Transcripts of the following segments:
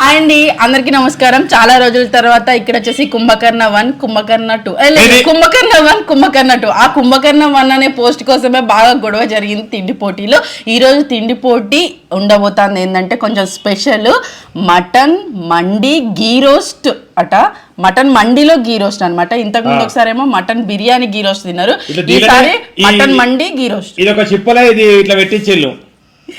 Hi అండి అందరికి నమస్కారం. చాలా రోజుల తర్వాత ఇక్కడ వచ్చేసి Kumbhakarna one Kumbhakarna two? Kumbhakarna one Kumbhakarna two. ఆ కుంభకర్ణ వన్ అనే పోస్ట్ కోసమే బాగా గొడవ జరిగింది తిండి పోటీలో. ఈ రోజు తిండి పోటీ ఉండబోతుంది ఏంటంటే కొంచెం special mutton mandi ghee roast అట. మటన్ మండిలో గీ రోస్ట్ అనమాట ఇంతకు ముందు ఒకసారి ఏమో మటన్ బిర్యానీ గీ రోస్ట్ తిన్నారు. ఈసారి మటన్ మండి గీ రోస్ట్. ఇది ఒక చిప్పల ఇది ఇట్లా పెట్టించిల్లు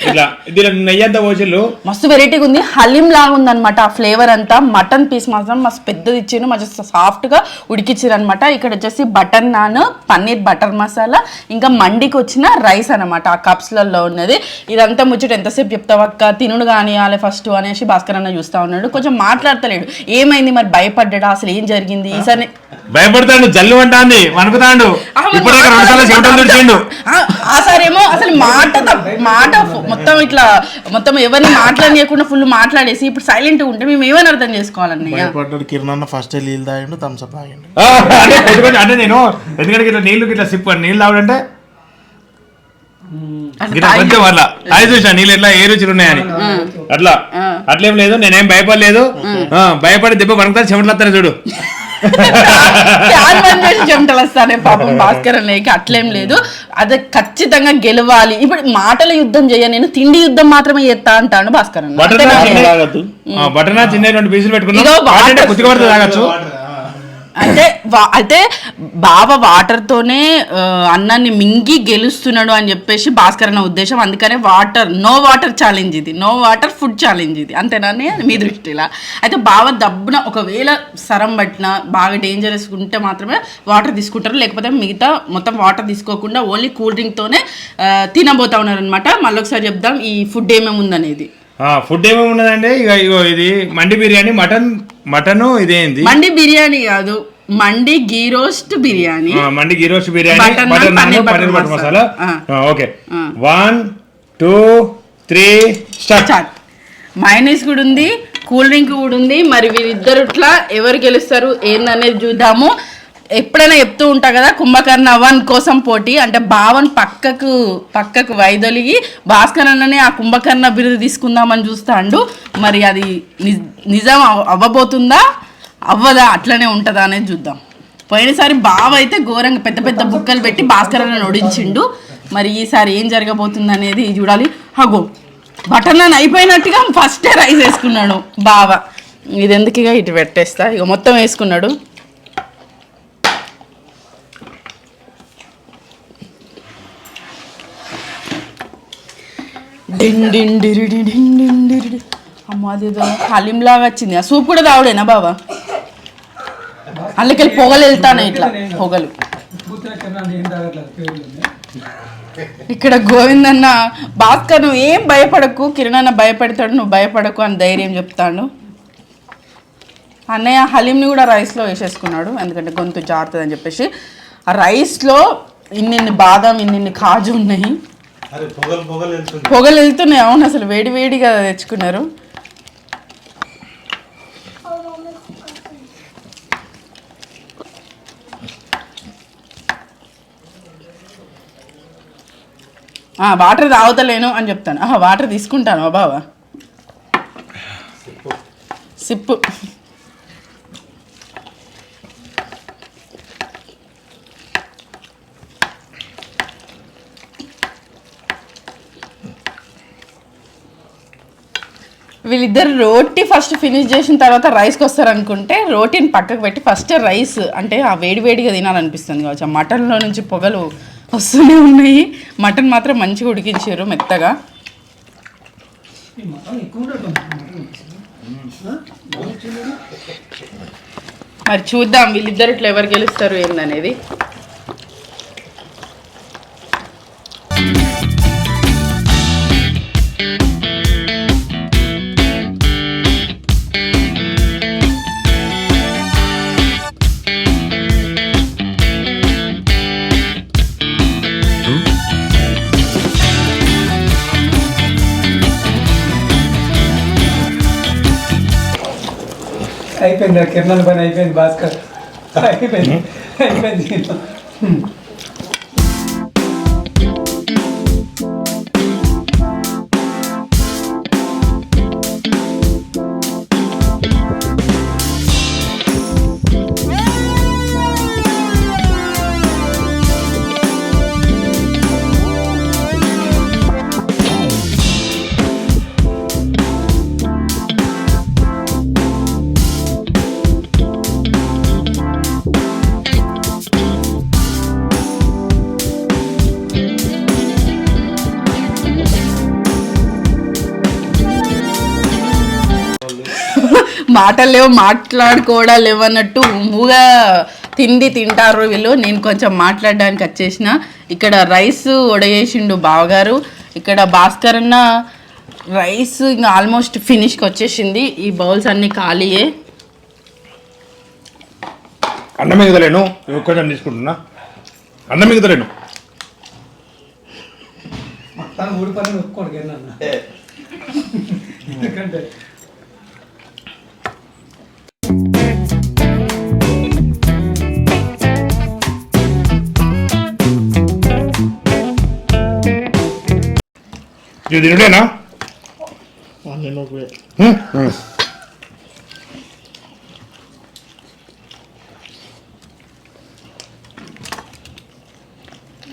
ఇట్లా దీని నెయ్యి అంతా పోసిల్లు మస్తు వెరైటీగా ఉంది. హలీం లాగా ఉందన్నమాట ఆ ఫ్లేవర్ అంతా. మటన్ పీస్ మాత్రం మస్తు పెద్దది ఇచ్చిండు మంచి సాఫ్ట్గా ఉడికిచ్చారు అనమాట ఇక్కడ వచ్చేసి బటర్ నాన్ పన్నీర్ బటర్ మసాలా ఇంకా మండికి వచ్చిన రైస్ అనమాట ఆ cups లలో ఉన్నది. ఇదంతా ముచ్చట ఎంతసేపు చెప్తావు అక్క? తినుడు కానియాలి ఫస్ట్ అనేసి భాస్కర్ అన్న చూస్తా ఉన్నాడు. కొంచెం మాట్లాడతలేడు. ఏమైంది మరి? భయపడ్డా అసలు ఏం జరిగింది? ఈసారి భయపడతాడు జల్లు అంటాంది వణుకుతాడు. ఆ, ఆ సారి ఏమో అసలు మాట మాట మొత్తం ఇట్లా మొత్తం ఎవరిని మాట్లాడనీయకుండా ఫుల్ మాట్లాడేసి ఇప్పుడు సైలెంట్ ఉంటే మేము ఏమని అర్థం చేసుకోవాలన్నయ్య? కిరణ్ ఫస్ట్ నీళ్ళు తాగిండు థమ్స్అప్ తాగిండు. ఆ, అంటే నేను ఎందుకంటే ఇట్లా నీళ్ళు ఇట్లా సిప్పు నీళ్ళు తాగుడంటే? కొంచెం అట్లా. అది చూసా నీళ్ళు ఎట్లా ఏ రుచులు ఉన్నాయని? అట్లా. అట్లేం లేదు నేనేం భయపడలేదు. ఆ, భయపడి దెబ్బ వణుకుతా చెమటలు వస్తాను చూడు. ఫ్యాన్ బంద్ చేసి చెమటలు వస్తానే పాపం భాస్కర్ అన్నయ్యకి అట్లేం లేదు. అదే ఖచ్చితంగా గెలవాలి. ఇప్పుడు మాటల యుద్ధం చేయ నేను తిండి యుద్ధం మాత్రమే చేస్తా అంటాను భాస్కర్ అన్న? నాన్ చిన్న- రెండు పీసులు పెట్టుకున్నాం. వాటర్ అంటే తాగొచ్చు. అంటే వా- అయితే వాటర్తోనే అన్నాన్ని మింగి గెలుస్తున్నాడు అని చెప్పేసి భాస్కర్ అన్న ఉద్దేశం. అందుకనే వాటర్ నో వాటర్ ఛాలెంజ్ ఇది. నో వాటర్ ఫుడ్ ఛాలెంజ్ ఇది. అంతేనాని మీ దృష్టిలో అయితే బావ దబ్బున ఒకవేళ సరం పట్టిన బాగా డేంజరస్ ఉంటే మాత్రమే వాటర్ తీసుకుంటారు. లేకపోతే మిగతా మొత్తం వాటర్ తీసుకోకుండా ఓన్లీ కూల్ డ్రింక్తోనే తినబోతా ఉన్నారనమాట మళ్ళీ ఒకసారి చెప్దాం ఈ ఫుడ్ ఏమేమి ఉందనేది ఫుడ్ ఏమేమి ఉన్నదంటే ఇక ఇగో ఇది మండి బిర్యానీ మటన్ మటన్ ఇదేంది? మండి బిర్యానీ కాదు. Mandi ghee roast biryani. Mandi ghee roast biryani butter naan, paneer butter masala. Okay. One two three start. Minus కూడా ఉంది కూల్ డ్రింక్ కూడా ఉంది. మరి వీరిద్దరుట్లా ఎవరు గెలుస్తారు ఏందనేది చూద్దాము. ఎప్పుడైనా చెప్తూ ఉంటా కదా కుంభకర్ణ వన్ కోసం పోటీ. అంటే భావన్ పక్కకు పక్కకు వైదొలిగి భాస్కర్ అన్ననే ఆ కుంభకర్ణ బిరుదు తీసుకుందామని చూస్తాండు. మరి అది నిజం అవ్వబోతుందా? అవ్వదా? అట్లనే ఉంటుందా అనేది చూద్దాం. పోయినసారి బావ అయితే ఘోరంగా పెద్ద పెద్ద బుక్కలు పెట్టి భాస్కర్ అన్న నొడించిండు మరి ఈసారి ఏం జరగబోతుంది అనేది చూడాలి. హగో బటర్ నాన్ అయిపోయినట్టుగా ఫస్టే రైస్ వేసుకున్నాడు బావ. ఇది ఎందుకు ఇక ఇటు పెట్టేస్తా? ఇక మొత్తం వేసుకున్నాడు. డిన్ డిన్ అదేదో హలీం లాగా వచ్చింది. ఆ సూప్ కూడా తావుడేనా బాబా అందుకెళ్ళి పొగలు వెళ్తాను ఇట్లా పొగలు. ఇక్కడ గోవిందన్న భాస్కర్ నువ్వు ఏం భయపడకు కిరణ్ అన్న భయపెడతాడు నువ్వు భయపడకు అని ధైర్యం చెప్తాడు. అన్నయ్య హలీంని కూడా రైస్లో వేసేసుకున్నాడు ఎందుకంటే గొంతు జారుతుంది అని చెప్పేసి. ఆ రైస్లో ఇన్నిన్ని బాదం ఇన్నిన్ని కాజు ఉన్నాయి. పొగలు వెళ్తున్నాయి. అవును అసలు వేడి వేడిగా తెచ్చుకున్నారు. వాటర్ తాగుతలేను అని చెప్తాను. ఆహా వాటర్ తీసుకుంటాను బాబా సిప్పు. వీళ్ళిద్దరు రోటీ ఫస్ట్ ఫినిష్ చేసిన తర్వాత రైస్కి వస్తారు అనుకుంటే రోటీని పక్కకు పెట్టి ఫస్ట్ రైస్ అంటే ఆ వేడివేడిగా తినాలనిపిస్తుంది కావచ్చు. ఆ మటన్లో నుంచి పొగలు వస్తూనే ఉన్నాయి. మటన్ మాత్రం మంచిగా ఉడికించారు మెత్తగా. మరి చూద్దాం వీళ్ళిద్దరు ఇట్లా ఎవరు గెలుస్తారు ఏందనేది. అయిపోయింది ఆ కిరణాల పని అయిపోయింది భాస్కర్ అయిపోయింది అయిపోయింది మాటలు లేవు మాట్లాడుకోవడం లేవు అన్నట్టు మూగా తిండి తింటారు వీళ్ళు. నేను కొంచెం మాట్లాడడానికి వచ్చేసిన. ఇక్కడ రైస్ వడయేసిండు బావగారు. ఇక్కడ భాస్కర్ అన్న రైస్ ఇంకా ఆల్మోస్ట్ ఫినిష్కి వచ్చేసింది. ఈ బౌల్స్ అన్ని ఖాళీయే. అన్నం మిగతలేను కొంచెం తీసుకుంటున్నా. అన్నం మిగతలేను ఒప్పుకోండి అన్న. ఎందుకంటే ఇది తినుడేనా.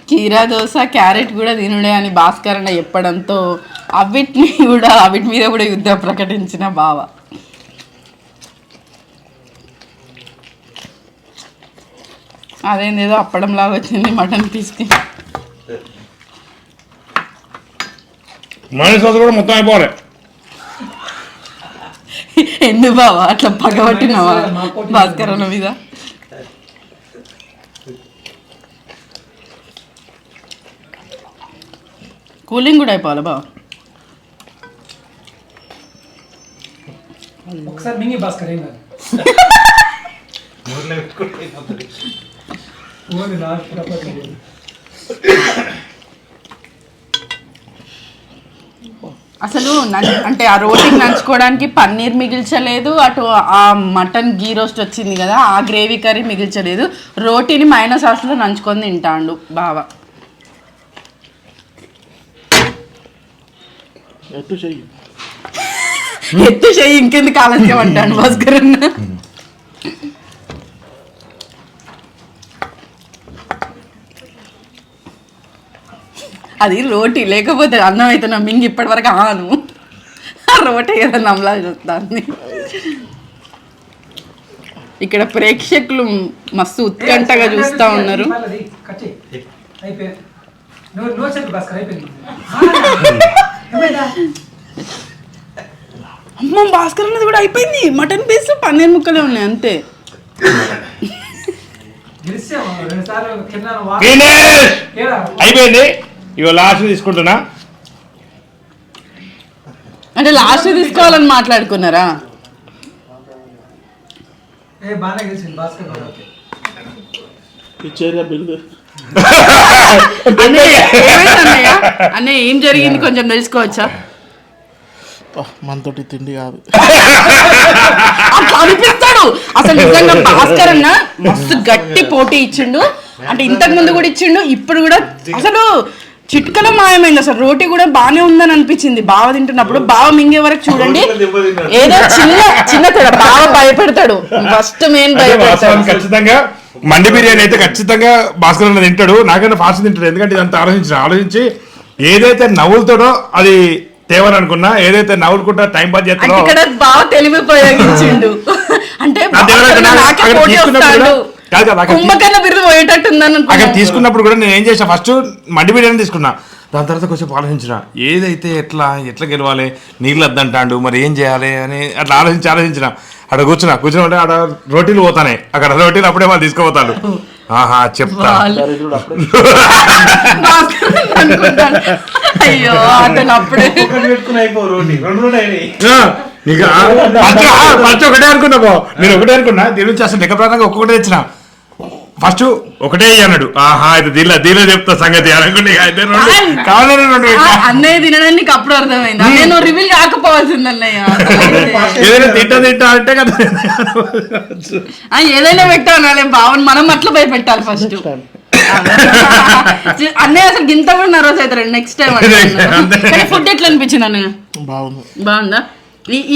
కీరా దోశ క్యారెట్ కూడా తినుడే అని భాస్కర్ అన్న చెప్పడంతో అవిటిని కూడా అవిటి మీద కూడా యుద్ధం ప్రకటించిన బావ. అదేందేదో అప్పడం లాగా వచ్చింది మటన్ పీస్కి మైనస్ సాస్ కూడా మొత్తం అయిపోవాలి. ఎందుకు బావా? అట్లా పగబట్టినావా భాస్కర్ అన్న మీద? కూలింగ్ కూడా అయిపోవాలి బావ? ఒకసారి మింగి భాస్కర్ ఏం కాదు. అసలు నం- అంటే ఆ రోటీకి నంచుకోవడానికి పన్నీర్ మిగిల్చలేదు అటు ఆ మటన్ గీ రోస్ట్ వచ్చింది కదా ఆ గ్రేవీ కర్రీ మిగిల్చలేదు. రోటీని మైన సాస్లో నంచుకొని తింటాండు బావ. ఎట్టు చెయ్యి. ఎత్తు చెయ్యి ఇంకెందుకు ఆలస్యం అంటాడు భాస్కర్ అన్న అది రోటీ లేకపోతే అన్నం అయితే నా మింగి ఇప్పటి వరకు ఆను రోటీ ఏదో నమ్మలా చూస్తాను ఇక్కడ ప్రేక్షకులు మస్తు ఉత్కంఠగా చూస్తా ఉన్నారు? అమ్మ భాస్కర్ అన్నది కూడా అయిపోయింది. మటన్ పీస్ పన్నీర్ ముక్కలే ఉన్నాయి అంతే? అయిపోయింది. ఇగో లాస్ట్ తీసుకుంటున్నా. అంటే లాస్ట్ తీసుకోవాలని మాట్లాడుకున్నారా? అన్నయ్య. ఏం జరిగింది? కొంచెం తెలుసుకోవచ్చా? మనతోటి తిండి కాదు. అనిపిస్తాడు. అసలు నిజంగా భాస్కర్ అన్న మస్తు గట్టి పోటీ ఇచ్చిండు. అంటే ఇంతకు ముందు కూడా ఇచ్చిండు ఇప్పుడు కూడా అసలు చిట్కలో మాయమైంది అసలు. రోటీ కూడా బానే ఉందని అనిపించింది. బావ తింటున్నప్పుడు బావ మింగే వరకు చూడండి. ఏదో చిన్న చిన్న తేడా. బావ భయపెడతాడు. First main భయపెడతాడు. ఖచ్చితంగా మండి బిర్యానీ అయితే ఖచ్చితంగా భాస్కర్ అన్న తింటాడు. నాకన్నా ఫాస్ట్ తింటాడు. ఎందుకంటే ఇదంతా ఆలోచించిన ఆలోచించి ఏదైతే నవ్వులతోడో అది తేవని అనుకున్నా ఏదైతే నవ్వులుకుంటా టైం పాస్ అంటే చేస్తాడో ఇక్కడ బావ తెలివి ప్రయోగించిండు. అంటే నాకే కాదు కాదు, అక్కడ కుంభకర్ణ బిరుదు పోయేటట్టుందని అక్కడ అనుకున్నాను. తీసుకున్నప్పుడు కూడా నేను ఏం చేసా ఫస్ట్ మండి బిర్యానీ తీసుకున్నా. దాని తర్వాత కొంచెం ఆలోచించిన ఏదైతే ఎట్లా ఎట్లా గెలవాలి నీళ్ళు వద్దంటాడు మరి ఏం చేయాలి అని అట్లా ఆలోచించి ఆలోచించిన. అక్కడ కూర్చున్నా కూర్చుని ఉంటే అక్కడ రోటీలు పోతానే అక్కడ రోటీలు అప్పుడే వాళ్ళు తీసుకుపోతాడు ఆహా చెప్తా. అయ్యో అతను అప్పుడే. ఒకటి నీకు ఒకటే అనుకున్నా పో. నేను ఒకటే అనుకున్నా దీని నుంచి అసలు లెక్క ప్రకారంగా ఒక్కొక్కటే తెచ్చిన. ఫస్ట్ ఒకటే అన్నాడు. ఆహా ఇది దీనిలో దీనిలో చెప్తా సంగతి. అనుకుంటే కావాలని రెండు. అన్నయ్య తినడానికి నీకు అప్పుడు అర్థమైంది. అన్నయ్య నువ్వు రివీల్ కాకపోవాల్సింది అన్నయ్య ఏదైనా తింటా తింటా అంటే కదా. ఏదైనా పెట్టాను అలా భావన మనం అట్లా భయపెట్టాలి ఫస్ట్. అన్నయ్య అసలు గింత కూడా నర్వస్ అవుతారు నెక్స్ట్ టైం ఫుడ్ ఎట్లా అనిపించింది అన్నయ్య? బాగుంది. బాగుందా?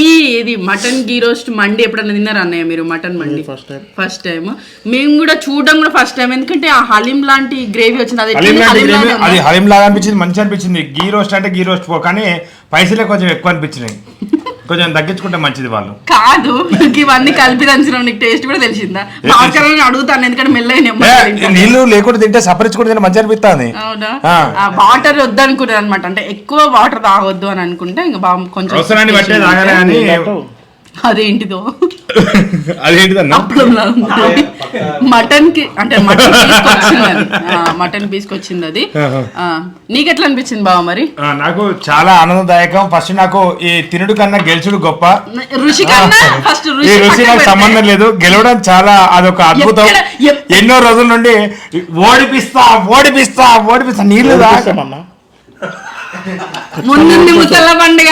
ఈ ఇది మటన్ గీ రోస్ట్ మండి ఎప్పుడన్నా తిన్నారా అన్నయ్య మీరు mutton mandi? First time first time మేము కూడా చూడడం కూడా ఫస్ట్ టైం ఎందుకంటే ఆ హలీం లాంటి గ్రేవీ వచ్చింది. అది హలీం? లాంటి గ్రేవీ? అది హలీం లాగా అనిపించింది మంచి అనిపించింది. గీ రోస్ట్ అంటే గీ రోస్ట్ పో కానీ పైసలే కొంచెం ఎక్కువ అనిపించినాయి. కొంచెం తగ్గించుకుంటే మంచిది వాళ్ళు. కాదు నీకు ఇవన్నీ కలిపి దంచడం నీకు టేస్ట్ కూడా తెలిసిందా? భాస్కర్ అడుగుతాను ఎందుకంటే తింటాను. నీళ్ళు లేకుండా తింటే సపరించుకుంటే తింటే మంచి అనిపిస్తుంది. అవునా? ఆ. ఆ వాటర్ వద్దనుకున్నాను అనమాట అంటే ఎక్కువ వాటర్ తాగొద్దు అని అనుకుంటే ఇంకా బాగా కొంచెం అదేంటిదో? అదేంటిదన్నా? అప్పడంలా ఉంది. మటన్కి అంటే మటన్ పీస్కి వచ్చింది అది. ఆ, మటన్ పీస్కి వచ్చింది అది. ఆ, నీకు ఎట్లా అనిపించింది బావ మరి? ఆ, నాకు చాలా ఆనందదాయకం. ఫస్ట్ నాకు ఈ తినుడు కన్నా గెలుచుడు గొప్ప. రుచి కన్నా ఫస్ట్ ఈ రుచి నాకు సంబంధం లేదు. గెలవడం చాలా అదొక అద్భుతం. ఎక్కడ- ఎప్- ఎన్నో రోజుల నుండి ఓడిపిస్తా ఓడిపిస్తా ఓడిపిస్తా. నీళ్ళు దా ముందుంది ముసల పండుగ.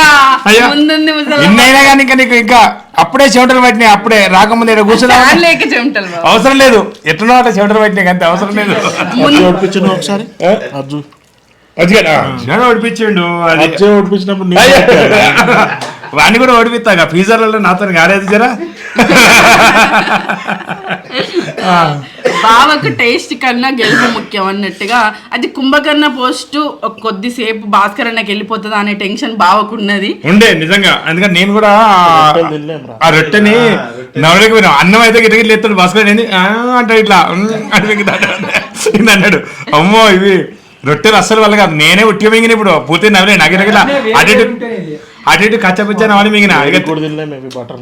అయ్యో. ముందుంది ముసల ఎన్నైనా కానీ ఇంకా నీకు ఇంకా అప్పుడే చెమటలు పట్టినాయి అప్పుడే రాకముందు ఇక్కడ కూర్చున్నా లేక చెమటలు. అవసరం లేదు ఎట్లనో అట్లా చెమటలు పట్టినాయి అంతే అవసరం లేదు. ఒకసారి? అజ్జు అది ఓడిపించిండు అది అజ్జి ఓడిపించినప్పుడు. వాడిని కూడా ఓడిపిస్తాగా ఫీజర్లలో నాతో కాలేదు జరా? బావకు టేస్ట్ కన్నా గెలుపు ముఖ్యం అన్నట్టుగా. అది కుంభకర్ణ పోస్ట్ కొద్దిసేపు భాస్కర్ అన్నకి వెళ్ళిపోతుందా అనే టెన్షన్ బావకు ఉన్నది ఉండే నిజంగా. అందుకని నేను కూడా. ఆ రొట్టెని నవలకి పోయినా. అన్నం అయితే గిట్ట గిట్ల ఎత్తాడు భాస్కర్ ఏంది "ఆ" అంటాడు ఇట్లా. ఇది అన్నాడు. అమ్మో ఇవి రొట్టెలు అస్సలు వల్ల కాదు. నేనే ఉట్టిగా మింగిన ఇప్పుడు. పూర్తి నవ్వలే. నాకు అటు ఇటు. అటు కచ్చపిచ్చాను అవన్నీ మింగిన. బటర్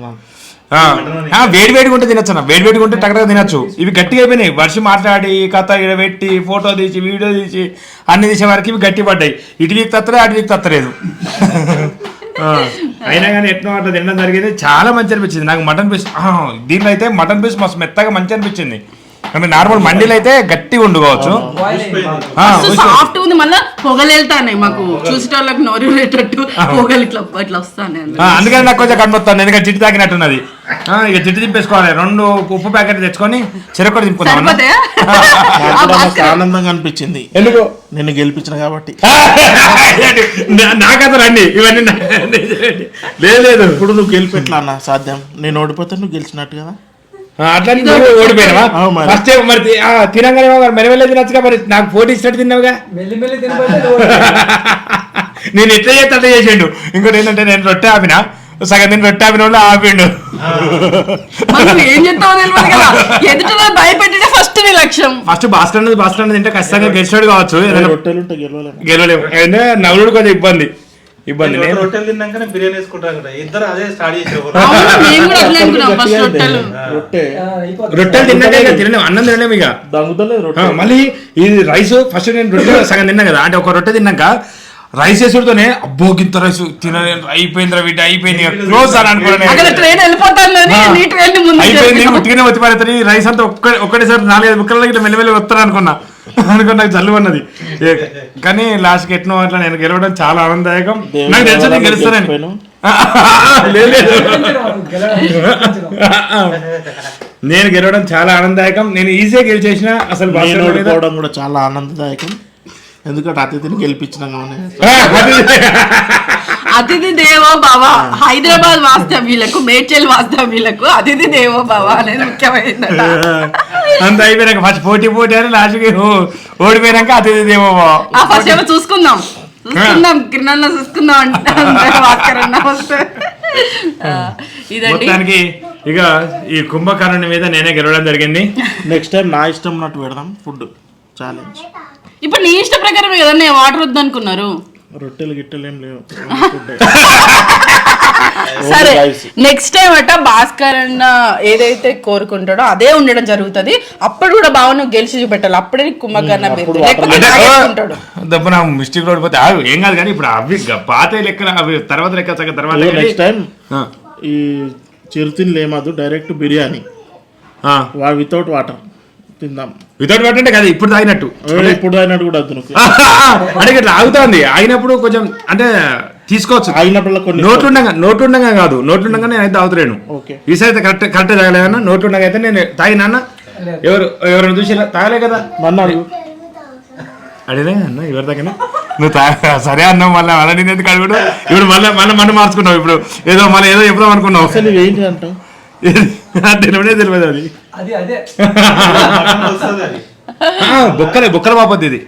వేడి వేడిగా ఉంటే తినచ్చు అన్న. వేడి వేడిగా ఉంటే టగటగా తినొచ్చు. ఇవి గట్టిగా అయిపోయినాయి. వర్షం మాట్లాడి కథ ఇక్కడ పెట్టి ఫోటో తీసి వీడియో తీసి అన్ని తీసే వరకు ఇవి గట్టి పడ్డాయి. ఇటు వీక్ తత్తలే అటు వీక్ తత్తలేదు. అయినా కానీ ఎట్నో అట్లా తినడం జరిగింది. చాలా మంచి అనిపించింది. నాకు మటన్ పీస్ దీనిలో అయితే మటన్ పీస్ మస్తు మెత్తగా మంచి అనిపించింది. అంటే నార్మల్ మండీలో అయితే గట్టిగా. ఆ, సాఫ్ట్ ఉంది మళ్ళీ పొగలు వెళ్తానే మాకు. చూసేటోళ్ళకి నోరు వెళ్ళేటట్టు పొగలు ఇట్లా ఇట్లా వస్తానే అందుకని నాకు కొంచెం కనబడుతుంది ఎందుకంటే జిట్టు తాకినట్టున్నది. ఆ, ఇక జిట్టు దింపేసుకోవాలి. రెండు ఉప్పు ప్యాకెట్ తెచ్చుకొని చెరొకటి దింపుకుందాం ఆనందంగా అనిపించింది. ఎందుకు? నిన్ను గెలిపించిన కాబట్టి. నా- నాకథ రండి. ఇవన్నీ లేదు లేదు. ఇప్పుడు నువ్వు గెలిపెట్లా అన్న సాధ్యం. నేను ఓడిపోతే నువ్వు గెలిచినట్టు కదా అట్లా ఓడిపోయినావా. ఫస్ట్ మరి. తినంగానే మరి మెరవెళ్ళే తినచ్చుగా మరి. నాకు పోటీ ఇచ్చినట్టు తిన్నావుగా. నేను ఎట్లా చేస్తే అట్లా చేసిండు. ఇంకోటి ఏంటంటే నేను రొట్టె ఆపిన సగం నేను రొట్టె ఆపిన వాళ్ళు ఆపిండు. ఏం చెప్తావో ఫస్ట్ నీ లక్ష్యం. ఫస్ట్ భాస్కర్ అన్నది భాస్కర్ అన్నది తింటే ఖచ్చితంగా గెలిచాడు కావచ్చు. గెలవలేము. గెలవలేము. అంటే నవ్వుడు కొంచెం ఇబ్బంది. ఇబ్బంది. నేను రొట్టెలు తిన్నాకనే బిర్యానీ వేసుకుంటారు కదా. ఇద్దరు అదే స్టార్ట్ చేసేవారు. రొట్టె. రొట్టెలు తిన్నాక ఇక తినలేము అన్నం తినలేము ఇక. దగ్గుతలేదు ఆ, రొట్టె మళ్ళీ ఇది రైస్ ఫస్ట్ నేను రొట్టె సగం తిన్నా కదా అంటే ఒక రొట్టె తిన్నాక రైస్ వేసుడుతోనే అబ్బో గింత రైస్ తినలేను అయిపోయింది వీటి అయిపోయింది క్లోజ్ అని అక్కడ అనుకున్నాను అయిపోయింది ఉట్టిగానే వచ్చి పడుతుంది రైస్ అంతా ఒక్క ఒక్కటేసారి నాలుగైదు ముక్కల ఇట్లా మెల్లమెల్లి వస్తాను అనుకున్నా అనుకున్నా నాకు జల్లు అన్నది కానీ లాస్ట్కి ఎట్నో అట్లా నేను గెలవడం చాలా ఆనందదాయకం. నాకు తెలుసు నేను గెలుస్తానని గెలిచిపోయాను. లేదు లేదు. గెలవడం, గెలవడం. నేను గెలవడం చాలా ఆనందదాయకం. నేను ఈజీగా గెలిచేసిన అసలు ఓడిపోవడం కూడా చాలా ఆనందదాయకం. ఎందుకంటే అతిథిని గెలిపించినాం అతిథి దేవో భవ. హైదరాబాద్ వాస్తవ్యులకు మేడ్చల్ వాస్తవ్యులకు అతిథి దేవో భవ అనేది ముఖ్యమైనది. అంత అయిపోయినాక ఫస్ట్ పోటీ పోటీ అని లాస్ట్కి ఓడిపోయినాక అతిథిదేమో ఆ ఫస్ట్ ఏమో చూసుకుందాం. చూసుకుందాం కిరణ్ చూసుకుందాం అంటే భాస్కర్ అన్న వస్తే ఆ, ఇదండి. మొత్తానికి ఇక ఈ కుంభకర్ణుని మీద నేనే గెలవడం జరిగింది. నెక్స్ట్ టైం నా ఇష్టం ఉన్నట్టు పెడదాం. ఫుడ్ ఛాలెంజ్ ఇప్పుడు నీ ఇష్ట ప్రకారమే కదా నేను వాటర్ వద్దనుకున్నారు. రొట్టెలు గిట్టెలు ఏం లేవు. సరే. నెక్స్ట్ టైం అట భాస్కర్ అన్న ఏదైతే కోరుకుంటాడో అదే ఉండడం జరుగుతది. అప్పుడు కూడా బావ నువ్వు గెలిచి చూపెట్టాలి. అప్పుడే నీకు తాగేసుకుంటాడు దెబ్బ నా మిస్టేక్ ఓడిపోతే ఆ, ఏం కాదు కానీ ఇప్పుడు అవి గ- పాత లెక్కన అవి తర్వాత లెక్క సగం తర్వాత నెక్స్ట్ టైం ఆ, ఈ చిరుతిని లేమదు డైరెక్ట్ బిర్యానీ. ఆ. వా వితౌట్ వాటర్ తిందాం. వితౌట్ వాటర్ అంటే కదా ఇప్పుడు తాగినట్టు. ఇప్పుడు అయినట్టు కూడా నువ్వు. అంటే ఇట్లా ఆగుతుంది. ఆగినప్పుడు కొంచెం అంటే తీసుకోవచ్చు. ఆగినప్పుడు కొన్ని నోట్లుండగా నోట్లుండగా కాదు. నోట్లుండగా నేను అయితే తాగుతలేను. ఓకే. ఈసారి అయితే కరెక్ట్ కరెక్ట్ తాగలేదన్నా నోట్లుండగా అయితే నేను తాగినా అన్న? ఎవరు ఎవరైనా చూసి తాగలే కదా. నన్ను అడుగు అడిగినా అన్న ఎవరి దగ్గర నువ్వు తా సరే అన్నావు మళ్ళీ. అలా నేను ఎందుకు అడుగుడు ఇప్పుడు మళ్ళీ మళ్ళీ మన మార్చుకున్నావు ఇప్పుడు. ఏదో మళ్ళీ ఏదో చెప్దాం అనుకున్నావు. అసలు ఏంటి అంటావు తెలియనే తెలియదు అది. అది బొక్కలే బొక్కల బాపద్ది ఇది.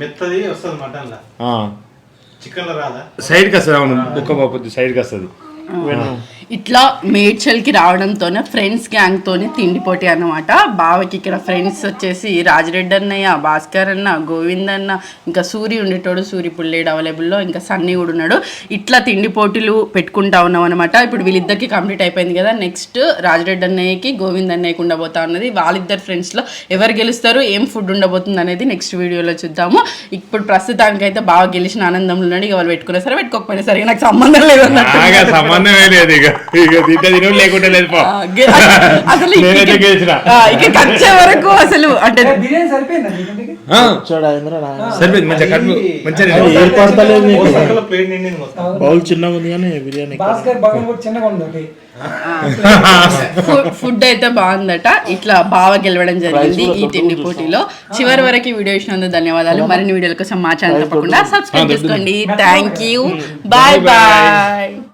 మెత్తది వస్తుంది మటన్ లా చికెన్లో రాదా? సైడ్కి వస్తుంది అవును బొక్క బాపద్ది సైడ్కి వస్తుంది. ఇట్లా మేడ్చల్కి రావడంతోనే ఫ్రెండ్స్ గ్యాంగ్తోనే తిండి పోటీ బావకి ఇక్కడ ఫ్రెండ్స్ వచ్చేసి రాజరెడ్డి అన్నయ్య భాస్కర్ అన్న గోవింద్ అన్న ఇంకా సూరి ఉండేటోడు సూరి పుల్లేడు అవైలబుల్లో ఇంకా సన్నీ కూడా ఉన్నాడు. ఇట్లా తిండి పోటీలు పెట్టుకుంటా ఉన్నాం అనమాట ఇప్పుడు వీళ్ళిద్దరికి కంప్లీట్ అయిపోయింది కదా నెక్స్ట్ రాజరెడ్డి అన్నయ్యకి గోవింద్ అన్నయ్యకి ఉండబోతా ఉన్నది వాళ్ళిద్దరు ఫ్రెండ్స్లో ఎవరు గెలుస్తారు ఏం ఫుడ్ ఉండబోతుంది అనేది నెక్స్ట్ వీడియోలో చూద్దాము. ఇప్పుడు ప్రస్తుతానికి అయితే బాగా గెలిచిన ఆనందంలో ఉన్నాడు. ఇక వాళ్ళు పెట్టుకునే సరే పెట్టుకోకపోయినా సరే నాకు సంబంధం లేదు సంబంధమే లేదు ఇక. ఇక లేకుంటే లేదు అసలు వచ్చే వరకు అసలు అంటే సరిపోయిందా మంచిగా కడుపు మంచిగా బౌల్ చిన్నగా ఉంది కానీ బిర్యానీ ఫుడ్- అయితే బాగుందట. ఇట్లా బాగా గెలవడం జరిగింది ఈ తిండి పోటీలో. చివరి వరకు ఈ వీడియో ఇచ్చినందుకు ధన్యవాదాలు. మరిన్ని వీడియోల కోసం మా ఛానల్ తప్పకుండా సబ్స్క్రైబ్ చేసుకోండి. Thank you bye bye